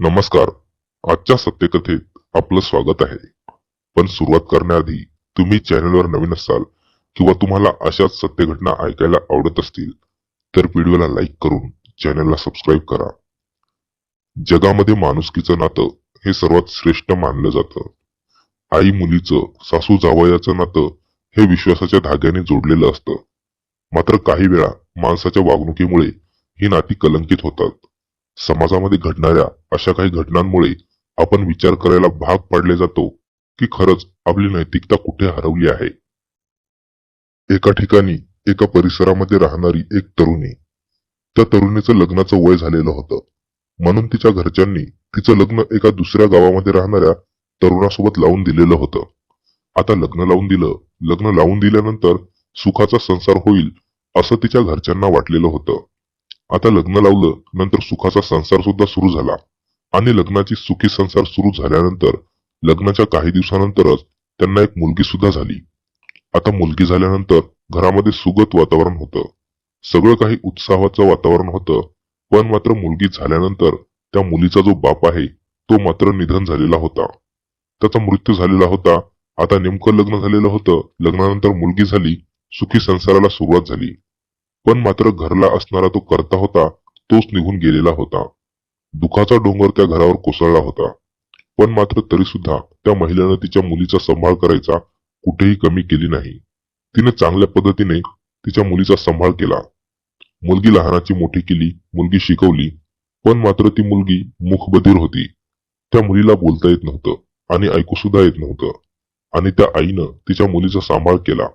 नमस्कार. आजच्या सत्यकथेत आपलं स्वागत आहे. पण सुरुवात करण्याआधी तुम्ही चॅनलवर नवीन असाल किंवा तुम्हाला अशाच सत्य घटना ऐकायला आवडत असतील तर व्हिडिओला लाईक करून चॅनलला सबस्क्राईब करा. जगामध्ये माणुसकीचं नातं हे सर्वात श्रेष्ठ मानलं जातं. आई मुलीचं सासू जावयाचं नातं हे विश्वासाच्या धाग्याने जोडलेलं असतं. मात्र काही वेळा माणसाच्या वागणुकीमुळे ही नाती कलंकित होतात. समाजामध्ये घडणाऱ्या अशा काही घटनांमुळे आपण विचार करायला भाग पाडले जातो की खरंच आपली नैतिकता कुठे हरवली आहे? एका ठिकाणी एका परिसरामध्ये राहणारी एक तरुणी त्या तरुणीचं लग्नाचं वय झालेलं होतं. म्हणून तिच्या घरच्यांनी तिचं लग्न एका दुसऱ्या गावामध्ये राहणाऱ्या तरुणासोबत लावून दिलेलं होतं. आता लग्न लावून दिलं लग्न लावून दिल्यानंतर सुखाचा संसार होईल असं तिच्या घरच्यांना वाटलेलं होतं. आता लग्न लावलं नंतर सुखाचा संसार सुद्धा सुरू झाला. आणि लग्नाची सुखी संसार सुरू झाल्यानंतर लग्नाच्या काही दिवसानंतरच त्यांना एक मुलगी सुद्धा झाली. आता मुलगी झाल्यानंतर घरामध्ये सुगत वातावरण होतं. सगळं काही उत्साहाचं वातावरण होतं पण मात्र मुलगी झाल्यानंतर त्या मुलीचा जो बाप आहे तो मात्र निधन झालेला होता. त्याचा मृत्यू झालेला होता. आता नेमकं लग्न झालेलं होतं. लग्नानंतर मुलगी झाली सुखी संसाराला सुरुवात झाली. पण मात्र घरला असणारा तो करता होता तोच निघून गेलेला होता. दुखाचा डोंगर त्या घरावर कोसळला होता. पण मात्र तरी सुद्धा त्या महिलेनं तिच्या मुलीचा सांभाळ करायचा कुठेही कमी केली नाही. तिने चांगल्या पद्धतीने तिच्या मुलीचा सांभाळ केला. मुलगी लहानाची मोठी केली मुलगी शिकवली पण मात्र ती मुलगी मुखबधीर होती. त्या मुलीला बोलता येत नव्हतं आणि ऐकू सुद्धा येत नव्हतं. आणि त्या आईनं तिच्या मुलीचा सांभाळ केला.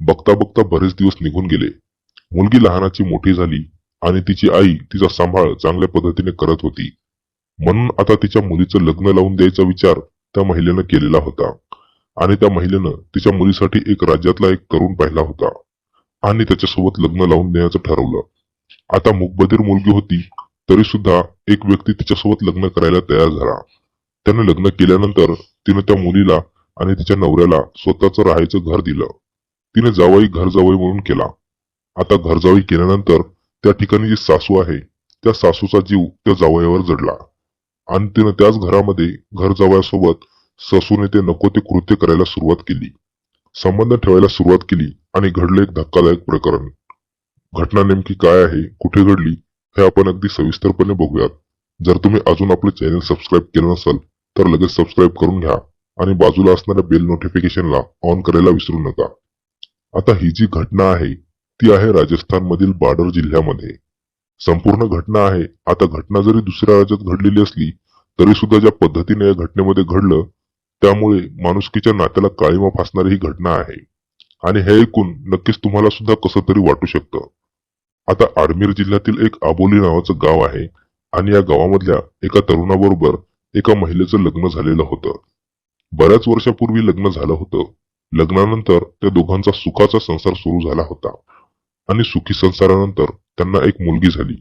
बघता बघता बरेच दिवस निघून गेले. मुलगी लहानाची मोठी झाली आणि तिची आई तिचा सांभाळ चांगल्या पद्धतीने करत होती. म्हणून आता तिच्या मुलीचं लग्न लावून द्यायचा विचार त्या महिलेनं केलेला होता. आणि त्या महिलेनं तिच्या मुलीसाठी एक राज्यातला एक तरुण पाहिला होता. आणि त्याच्यासोबत लग्न लावून देण्याचं ठरवलं. आता मुखबधीर मुलगी होती तरी सुद्धा एक व्यक्ती तिच्यासोबत लग्न करायला तयार झाला. त्यानं लग्न केल्यानंतर तिनं त्या मुलीला आणि तिच्या नवऱ्याला स्वतःचं राहायचं घर दिलं. तिने जावई घर जावई म्हणून केला. आता घरजावी केल्यानंतर त्या ठिकाणी जी सासू आहे त्या सासूचा जीव त्या जावयावर जडला. आणि तिनं त्याच घरामध्ये घर जावयासोबत ससूने ते नको ते कृत्य करायला सुरुवात केली. संबंध ठेवायला सुरुवात केली आणि घडलं एक धक्कादायक प्रकरण. घटना नेमकी काय आहे कुठे घडली हे आपण अगदी सविस्तरपणे बघूयात. जर तुम्ही अजून आपलं चॅनल सबस्क्राईब केलं नसेल तर लगेच सबस्क्राईब करून घ्या आणि बाजूला असणाऱ्या बेल नोटिफिकेशनला ऑन करायला विसरू नका. आता ही जी घटना आहे ती आहे राजस्थान मधील बार्डर जिल्ह्यामध्ये. संपूर्ण घटना आहे. आता घटना जरी दुसऱ्या राज्यात घडलेली असली तरी सुद्धा ज्या पद्धतीने या घटनेमध्ये घडलं त्यामुळे माणुसकीच्या नात्याला काळीमा फासणारी ही घटना आहे. आणि हे ऐकून नक्कीच तुम्हाला सुद्धा कसं तरी वाटू शकतं. आता आडमेर जिल्ह्यातील एक आबोली नावाचं गाव आहे आणि या गावामधल्या एका तरुणाबरोबर एका महिलेचं लग्न झालेलं होतं. बऱ्याच वर्षापूर्वी लग्न झालं होतं. लग्नानंतर त्या दोघांचा सुखाचा संसार सुरू झाला होता. आणि सुखी संसारानंतर त्यांना एक मुलगी झाली.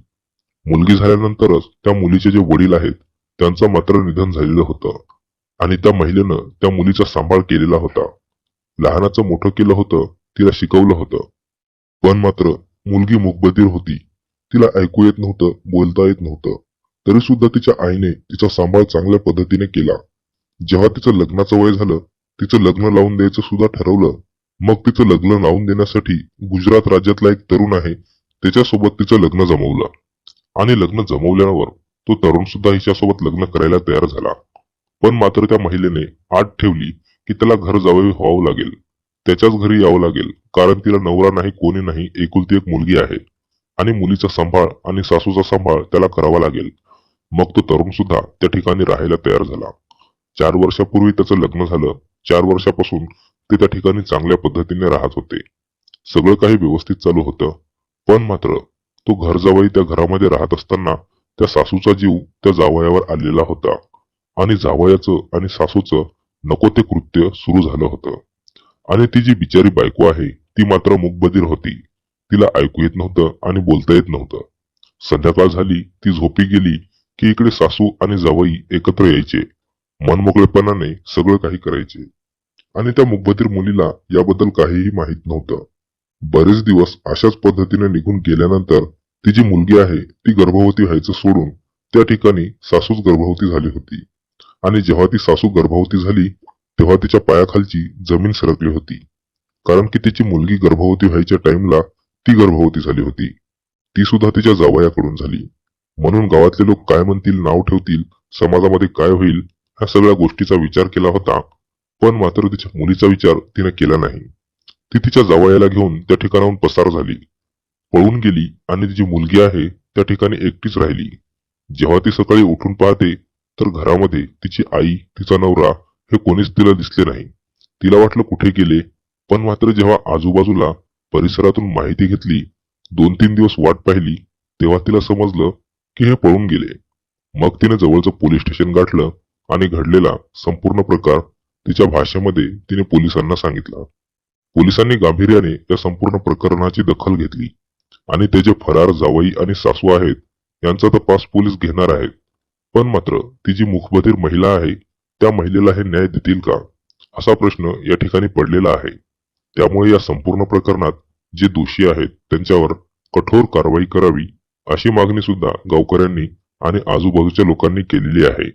मुलगी झाल्यानंतरच त्या मुलीचे जे वडील आहेत त्यांचं मात्र निधन झालेलं होतं. आणि त्या महिलेनं त्या मुलीचा सांभाळ केलेला होता. लहानाचं मोठं केलं होतं तिला शिकवलं होतं. पण मात्र मुलगी मुखबधीर होती. तिला ऐकू येत नव्हतं बोलता येत नव्हतं. तरी सुद्धा तिच्या आईने तिचा सांभाळ चांगल्या पद्धतीने केला. जेव्हा तिचं लग्नाचं वय झालं तिचं लग्न लावून द्यायचं सुद्धा ठरवलं मग तिचं लग्न लावून देण्यासाठी गुजरात राज्यातला एक तरुण आहे. त्याच्यासोबत तिचं लग्न जमवलं. आणि लग्न जमवल्यावर तो तरुण सुद्धा हिच्यासोबत लग्न करायला तयार झाला. पण मात्र त्या महिलेने आठ ठेवली की त्याला घर जावं व्हावं लागेल. त्याच्याच घरी यावं लागेल कारण तिला नवरा नाही कोणी नाही एकुलती एक मुलगी आहे. आणि मुलीचा सांभाळ आणि सासूचा सांभाळ त्याला करावा लागेल. मग तो तरुण सुद्धा त्या ठिकाणी राहायला तयार झाला. चार वर्षापूर्वी त्याचं लग्न झालं. चार वर्षापासून ते त्या ठिकाणी चांगल्या पद्धतीने राहत होते. सगळं काही व्यवस्थित चालू होतं पण मात्र तो घरजावाई त्या घरामध्ये राहत असताना त्या सासूचा जीव त्या जावयावर आलेला होता आणि जावयाचं आणि सासूचं नको ते कृत्य सुरू झालं होतं. आणि ती जी बिचारी बायको आहे ती मात्र मुखबधीर होती. तिला ऐकू येत नव्हतं आणि बोलता येत नव्हतं. संध्याकाळ झाली ती झोपी गेली की इकडे सासू आणि जावई एकत्र यायचे. मनमोकळेपणाने सगळं काही करायचे. आणि त्या मुखबधीर मुलीला याबद्दल काहीही माहीत नव्हतं. बरेच दिवस अशाच पद्धतीने निघून गेल्यानंतर ती जी मुलगी आहे ती गर्भवती व्हायचं सोडून त्या ठिकाणी सासूच गर्भवती झाली होती. आणि जेव्हा ती सासू गर्भवती झाली तेव्हा तिच्या पायाखालची जमीन सरकली होती. कारण की तिची मुलगी गर्भवती व्हायच्या टाइमला ती गर्भवती झाली होती. ती सुद्धा तिच्या जावयाकडून झाली. म्हणून गावातले लोक काय म्हणतील नाव ठेवतील समाजामध्ये काय होईल ह्या सगळ्या गोष्टीचा विचार केला होता. पण मात्र तिच्या मुलीचा विचार तिने केला नाही. ती तिच्या जावयाला घेऊन त्या ठिकाणाहून पसार झाली. पळून गेली आणि तिची मुलगी आहे त्या ठिकाणी एकटीच राहिली. जेव्हा ती सकाळी उठून पाहते तर घरामध्ये तिची आई तिचा नवरा हे कोणीच तिला दिसले नाही. तिला वाटलं कुठे गेले पण मात्र जेव्हा आजूबाजूला परिसरातून माहिती घेतली दोन तीन दिवस वाट पाहिली तेव्हा तिला समजलं की हे पळून गेले. मग तिने जवळचं पोलीस स्टेशन गाठलं आणि घडलेला संपूर्ण प्रकार तिच्या भाषेमध्ये तिने पोलिसांना सांगितला. पोलिसांनी गांभीर्याने या संपूर्ण प्रकरणाची दखल घेतली. आणि त्याचे फरार जावई आणि सासू आहेत यांचा तपास पोलीस घेणार आहेत. पण मात्र ती जी मुखबधीर महिला आहे त्या महिलेला हे न्याय देतील का? असा प्रश्न या ठिकाणी पडलेला आहे. त्यामुळे या संपूर्ण प्रकरणात जे दोषी आहेत त्यांच्यावर कठोर कारवाई करावी अशी मागणी सुद्धा गावकऱ्यांनी आणि आजूबाजूच्या लोकांनी केलेली आहे.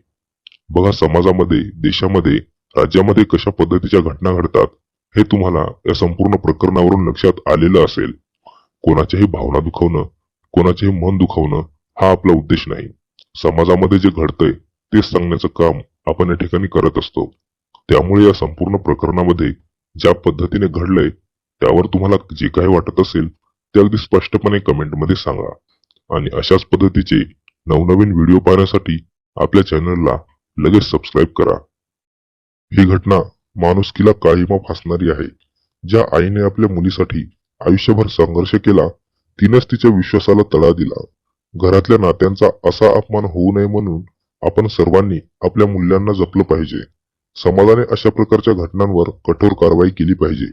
बघा समाजामध्ये देशामध्ये राज्यामध्ये कशा पद्धतीच्या घटना घडतात हे तुम्हाला या संपूर्ण प्रकरणावरून लक्षात आलेलं असेल. कोणाच्याही भावना दुखवणं कोणाचेही मन दुखवणं हा आपला उद्देश नाही. समाजामध्ये जे घडतंय तेच सांगण्याचं काम आपण या ठिकाणी करत असतो. त्यामुळे या संपूर्ण प्रकरणामध्ये ज्या पद्धतीने घडलंय त्यावर तुम्हाला जे काही वाटत असेल ते अगदी स्पष्टपणे कमेंटमध्ये सांगा. आणि अशाच पद्धतीचे नवनवीन व्हिडिओ पाहण्यासाठी आपल्या चॅनलला लगेच सबस्क्राईब करा. ही घटना माणुसकीला काळीमा फासणारी आहे. ज्या आईने आपल्या मुलीसाठी आयुष्यभर संघर्ष केला तिनंच तिच्या विश्वासाला तडा दिला. घरातल्या नात्यांचा असा अपमान होऊ नये म्हणून आपण सर्वांनी आपल्या मूल्यांना जपलं पाहिजे. समाजाने अशा प्रकारच्या घटनांवर कठोर कारवाई केली पाहिजे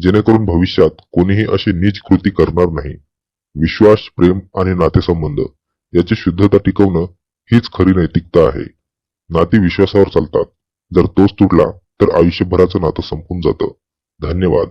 जेणेकरून भविष्यात कोणीही अशी नीच कृती करणार नाही. विश्वास प्रेम आणि नातेसंबंध याची शुद्धता टिकवणं हीच खरी नैतिकता आहे. नाती विश्वासावर चालतात. जर तोच तुटला तर आयुष्यभराचं नातं संपून जातं. धन्यवाद.